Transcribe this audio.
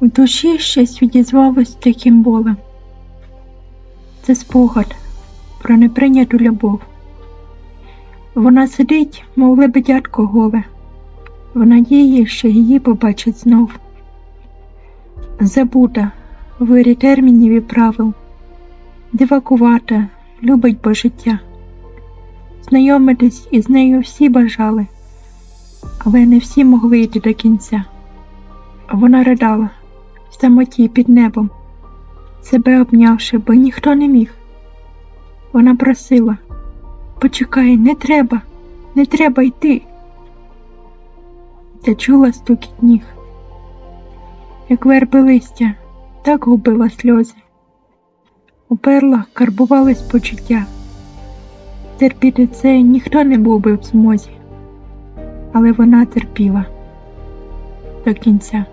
У душі щось відізвалось таким болем. Це спогад про неприйняту любов. Вона сидить, мов лебедятко голе, в надії, що її побачить знов. Забута, вирі термінів і правил, дивакувата, любить бо життя. Знайомитись із нею всі бажали, але не всі могли йти до кінця. Вона ридала в самоті під небом, себе обнявши, бо ніхто не міг. Вона просила Почекай, не треба, не треба йти. Та чула стукіт ніг, як верби листя, так губила сльози. У перлах карбувались почуття. Терпіти це ніхто не був би в змозі, але вона терпіла до кінця.